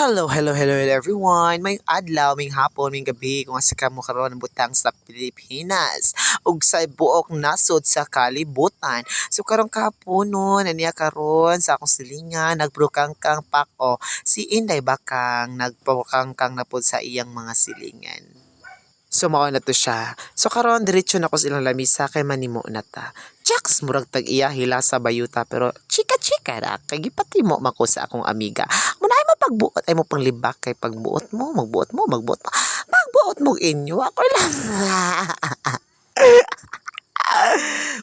Hello, hello, hello, hello everyone. May adlaw, may hapon, may gabi kung asa ka mo karon ng butang sa Pilipinas ug sa buok nasod sa kalibutan. So karong kapunon aniya karon sa akong silingan nagbrukangkang pako si Inday Bakang nagbrukangkang na pod sa iyang mga silingan. So mao na to siya. So karon diretso na ko sa ilang lamisa kay manimo na ta. Jaks murag tag iya hila sa bayuta pero chika chika ra kay gipatimo man ko sa akong amiga. Pagbuot ay mo panglibak kay pagbuot mo, magbuot mo, magbuot mo. Magbuot mo inyo ako lang.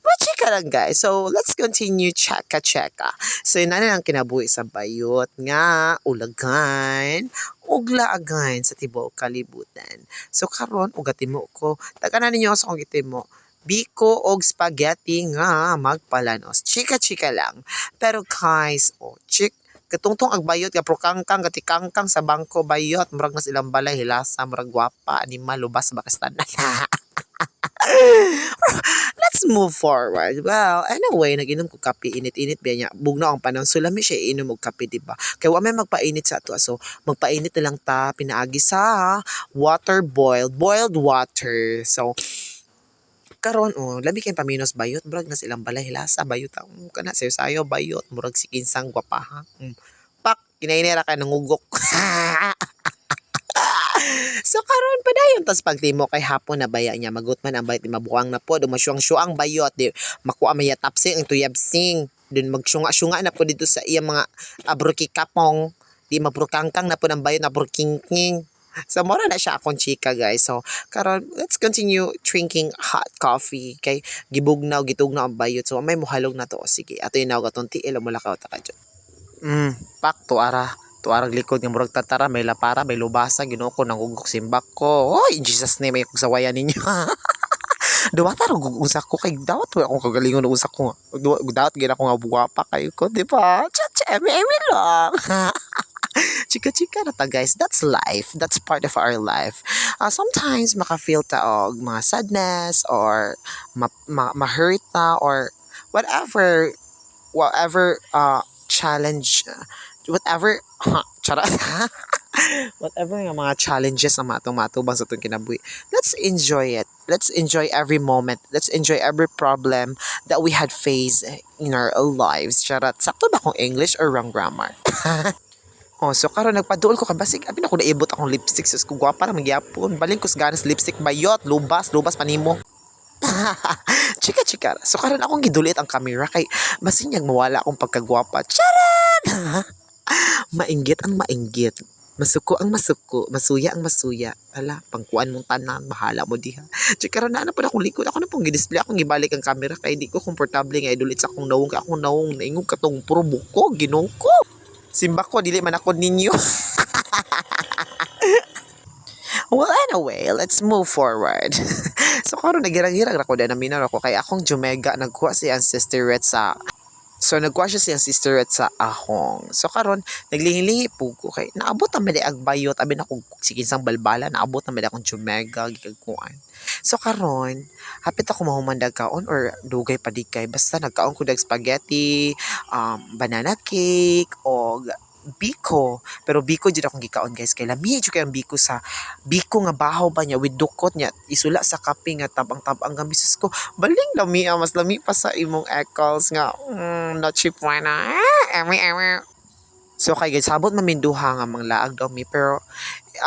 Machika lang guys. So let's continue cheka cheka. So yun na lang kinabuhi sa bayot nga ulagan uglaagan sa tibuok kalibutan. So karon ugatin mo ko. Tagana ninyo sa kong mo. Biko og spaghetti nga magpalanos. Chika-chika lang. Pero guys, oh, chik, katungtong ag bayot ka prokangkang katikangkang sa bangko bayot murag nas ilang balay hilasa murag gwapa ni malubas ba kastan Let's move forward. Well, anyway, nag-inom ko kape, init-init ba niya. Bugno ang panahon. So, lami siya inom og kape, di ba? Kaya wa may magpainit sa ato. So, magpainit lang ta, pinaagi sa water boiled, boiled water. So, karon oh labi kay paminos bayot murag na silang balay hilasa bayot ang kana sayo sayo bayot murag si kinsang gwapa ha mm. pak kinainera ka nangugok So karon pa dayon tas pagtimo kay hapon na baya niya magutman ang bayot mabuang na po dumasyuang-syuang bayot di makuha may tapsing ang tuyabsing dun magsyunga-syunga na po dito sa iya mga abroki kapong di mabrukangkang na po ng bayot na burkingking So, mura na siya akong chika, guys. So, karon let's continue drinking hot coffee. Kay gibugnaw, gitugnaw ang bayot. So, may muhalog na to. Sige, ato yung nawag atong tiil. Mula ka, ka dyan. Mm, pak, tuara. Tuarang likod ng murag tatara. May lapara, may lubasa. Ginoo ko, nangugok simbak ko. Oy, Jesus name, may kagsawayan ninyo. Duwata ro gugunsa ko kay dawat wa akong kagalingon ng usak ko. Duwa dawat gina ko nga buwapa kayo ko, di ba? Cha eme eme lang. Chika-chika na ta guys. That's life. That's part of our life. Uh, sometimes maka-feel ta og mga sadness or ma, ma, ma-hurt ta or whatever whatever uh, challenge whatever huh, chara whatever nga mga challenges na matong matubang sa itong kinabuhi. Let's enjoy it. Let's enjoy every moment. Let's enjoy every problem that we had faced in our lives. Charat sakto ba kung English or wrong grammar Oh, so karon nagpaduol ko ka basig abi na ko naibot akong lipstick sus ko gwapa ra magyapon. Baling ko ganas lipstick bayot, lubas, lubas panimo. chika chika. So karon akong gidulit ang camera kay basinyag mawala akong pagkagwapa. Charan! mainggit ang mainggit. Masuko ang masuko, masuya ang masuya. Ala, pangkuan mong tanan, bahala mo diha. Chika na ano pa akong likod. Ako na pong gidisplay akong gibalik ang camera kay di ko komportable nga idulit sa akong nawong ka akong nawong naingog katong puro buko, ginoo ko. Simba ko, dili man ako ninyo. well, anyway, let's move forward. so, karon nagirang-girang ako dahil naminaw ako kay akong Jumega nagkuha si Red sa So nagkuha siya siyang sister at sa ahong. So karon naglingi-lingi po ko kay naabot na mali agbayot abi na kung sige sang balbala naabot na mali akong Jumega gigagkuan. So karon hapit ako mahumandag kaon or dugay pa di kay. Basta nagkaon ko dag spaghetti, um, banana cake o biko. Pero biko jud akong gikaon guys. Kay lami jud kay ang biko sa biko nga bahaw ba niya with dukot niya. Isula sa kape nga tabang-tabang nga bisis ko. Baling lami ah, mas lami pa sa imong eccles nga mm, not cheap na emi emi So kay guys, sabot maminduha nga mga laag daw mi pero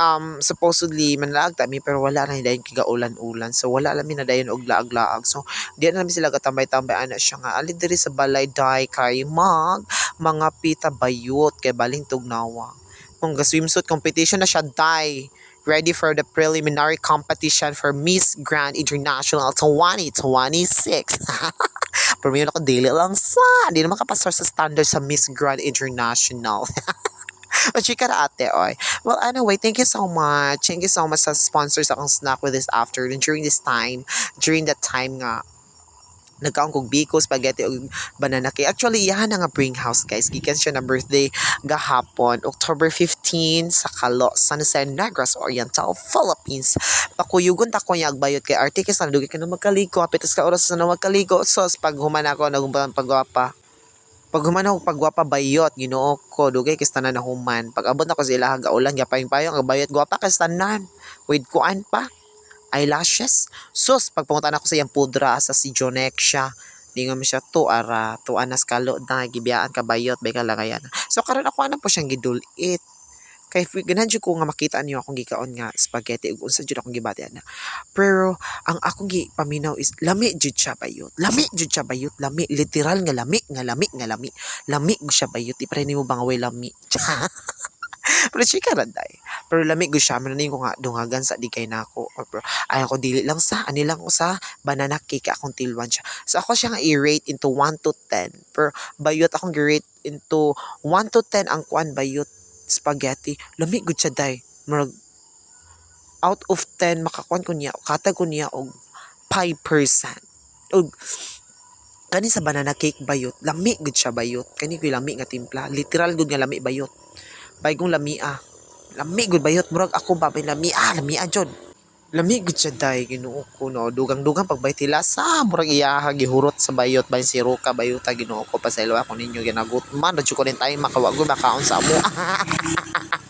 um supposedly manlaag ta mi pero wala na dayon kigaulan-ulan. So wala lami na dayon og laag-laag. So di na mi sila gatambay-tambay ana siya nga ali diri sa balay day kay mag mga pita bayot kay baling tugnawa. Kung ga swimsuit competition na siya day ready for the preliminary competition for Miss Grand International 2026. Pero yun ako daily lang sa, hindi naman kapasar sa standard sa Miss Grand International. But chika ate, oy. Well, anyway, thank you so much. Thank you so much sa sponsors akong snack with this afternoon during this time. During that time nga, nagkaon kog biko, spaghetti ug banana cake. Actually, iyahan na nga bring house guys. Gikan siya na birthday gahapon, October 15 sa Kalo, San Jose Negros Oriental, Philippines. Pakuyugon ta ko niya agbayot kay artike sa dugi ka na magkaligo, apitas ka oras na magkaligo. So, pag human ako nagumpang pagwapa. Pag human ako pagwapa bayot, Ginoo ko, dugay kay tanan na human. Pag abot na sa ilaha gaulan, gapayong-payong ang bayot gwapa kay tanan. With kuan pa, eyelashes. Sus, pag pumunta na ako sa iyang pudra sa si Jonexia, di nga mo siya to ara to anas kalo na gibiyaan ka bayot bay kalagayan. So karon ako ana po siyang gidulit. Kay ganahan jud ko nga makita niyo akong gikaon nga spaghetti ug unsa jud akong gibati ana. Pero ang akong gi paminaw is lami jud siya bayot. Lami jud siya bayot, lami literal nga lami, nga lami, nga lami. Lami gud siya bayot, ipre nimo bang way lami. Pero chika ra day. Pero lami gud siya man ko nga dungagan sa di kay nako. Or bro, ay ako dili lang sa ani lang ko sa banana cake akong tilwan siya. So ako siya nga i-rate into 1 to 10. Pero bayot akong gi-rate into 1 to 10 ang kuan bayot spaghetti. Lami gud siya day. Murag out of 10 makakuan ko niya, katag ko niya og 5%. Og kani sa banana cake bayot, lami gud siya bayot. Kani ko lami nga timpla, literal gud nga lami bayot. Baygong lami ah. Gud bayot murag ako ba may lami ah, lami ah jud. Lami gud siya day Ginoo ko no. Dugang-dugang pagbay tila sa murag iyaha gihurot sa bayot bay si Ruka bayota Ginoo ko pasaylo ako ninyo ginagut man radyo ko rin tayo makawag makaon sa amo.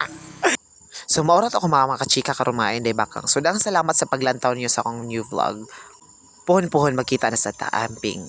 So maurat ako mga mga kachika karumain day bakang. So daghang salamat sa paglantaw niyo sa akong new vlog. Puhon-puhon magkita na sa taamping.